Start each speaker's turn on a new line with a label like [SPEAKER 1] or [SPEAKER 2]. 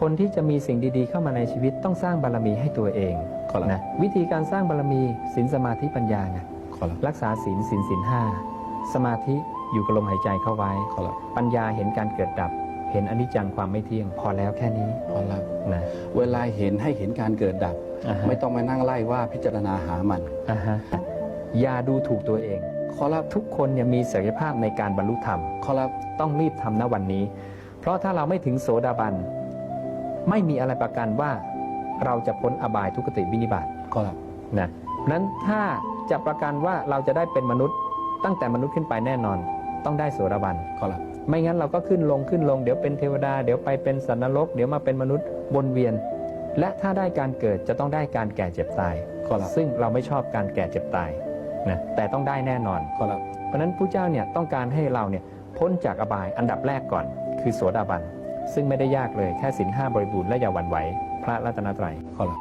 [SPEAKER 1] คนที่จะมีสิ่งดีๆ เข้ามาในชีวิตต้องสร้างบารมีให้ตัวเอง
[SPEAKER 2] ขอรับ
[SPEAKER 1] นะวิธีการสร้างบารมีศีลสมาธิปัญญาไง
[SPEAKER 2] ขอรับ
[SPEAKER 1] รักษาศีลศีลศีลห้าสมาธิอยู่กับลมหายใจเข้าไว้
[SPEAKER 2] ขอรับ
[SPEAKER 1] ปัญญาเห็นการเกิดดับ เห็นอนิจจังความไม่เที่ยง พอแล้วแค่นี้
[SPEAKER 2] ขอรับ
[SPEAKER 1] นะ
[SPEAKER 2] เวลาเห็นให้เห็นการเกิดดับ
[SPEAKER 1] อ่าฮะ
[SPEAKER 2] ไม่ต้องมานั่งไล่ว่าพิจารณาหามัน
[SPEAKER 1] อ่าฮะอย่าดูถูกตัวเอง
[SPEAKER 2] ขอรับ
[SPEAKER 1] ทุกคนเนี่ยมีศักยภาพในการบรรลุธรรม
[SPEAKER 2] ขอรับ
[SPEAKER 1] ต้องรีบทำณวันนี้ เพราะถ้าเราไม่ถึงโสดาบัน ไม่มีอะไรประกันว่าเราจะพ้นอบายทุกขติวินิบาต
[SPEAKER 2] ขอรับ
[SPEAKER 1] นะนั้นถ้าจะประกันว่าเราจะได้เป็นมนุษย์ ตั้งแต่มนุษย์ขึ้นไปแน่นอน ต้องได้โสดาบัน
[SPEAKER 2] ขอรับ
[SPEAKER 1] ไม่งั้นเราก็ขึ้นลงขึ้นลงเดี๋ยวเป็นเทวดา เดี๋ยวไปเป็นสัตว์นรก เดี๋ยวมาเป็นมนุษย์วนเวียน และถ้าได้การเกิดจะต้องได้การแก่เจ็บตาย
[SPEAKER 2] ขอรับ
[SPEAKER 1] ซึ่งเราไม่ชอบการแก่เจ็บตายนะแต่ต้องได้แน่นอน
[SPEAKER 2] ขอรับ
[SPEAKER 1] เพราะฉะนั้นผู้เจ้าเนี่ยต้องการให้เราเนี่ยพ้นจากอบายอันดับแรกก่อน คือโสดาบัน ซึ่งไม่ได้ยากเลยแค่สินห้าบริบูรณ์และอย่าหวั่นไหวพระรัตนตรัย
[SPEAKER 2] ขอรับ